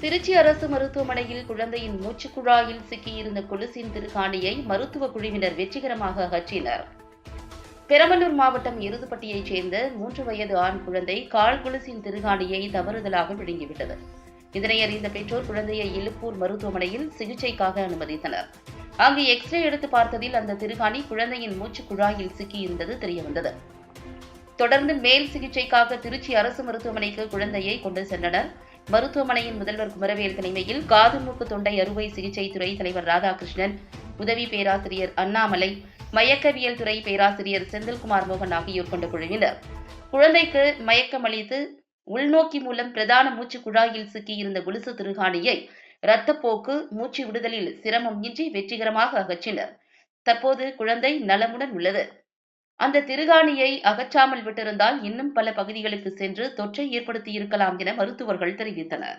திருச்சி அரசு மருத்துவமனையில் குழந்தையின் மூச்சுக்குழாயில் சிக்கியிருந்த கொலுசின் திருகாணியை மருத்துவ குழுவினர் வெற்றிகரமாக அகற்றினர். பெரம்பலூர் மாவட்டம் எருதுப்பட்டியைச் சேர்ந்த மூன்று வயது ஆண் குழந்தை கால் கொலுசின் திருகாணியை தவறுதலாக விழுங்கிவிட்டது இதனை அறிந்த பெற்றோர் குழந்தையை இலுப்பூர் மருத்துவமனையில் சிகிச்சைக்காக அனுமதித்தனர். அங்கு எக்ஸ்ரே எடுத்து பார்த்ததில் அந்த திருகாணி குழந்தையின் மூச்சு குழாயில் சிக்கியிருந்தது தெரியவந்தது. தொடர்ந்து மேல் சிகிச்சைக்காக திருச்சி அரசு மருத்துவமனைக்கு குழந்தையை கொண்டு சென்றனர். மருத்துவமனையின் முதல்வர் குமரவேல் தலைமையில் காது மூக்கு தொண்டை அறுவை சிகிச்சை துறை தலைவர் ராதாகிருஷ்ணன் உதவி பேராசிரியர் அண்ணாமலை மயக்கவியல் துறை பேராசிரியர் செந்தில்குமார் மோகன் ஆகியோர் கொண்ட குழுவினர். குழந்தைக்கு மயக்கமளித்து உள்நோக்கி மூலம் பிரதான மூச்சு குழாயில் சிக்கியிருந்த கொலுசு திருகாணியை இரத்தப்போக்கு மூச்சு விடுதலில் சிரமம் இன்றி வெற்றிகரமாக அகற்றினர். தற்போது குழந்தை நலமுடன் உள்ளது. அந்த திருகாணியை அகற்றாமல் விட்டிருந்தால் இன்னும் பல பகுதிகளுக்கு சென்று தொற்றை ஏற்படுத்தியிருக்கலாம் என மருத்துவர்கள் தெரிவித்தனர்.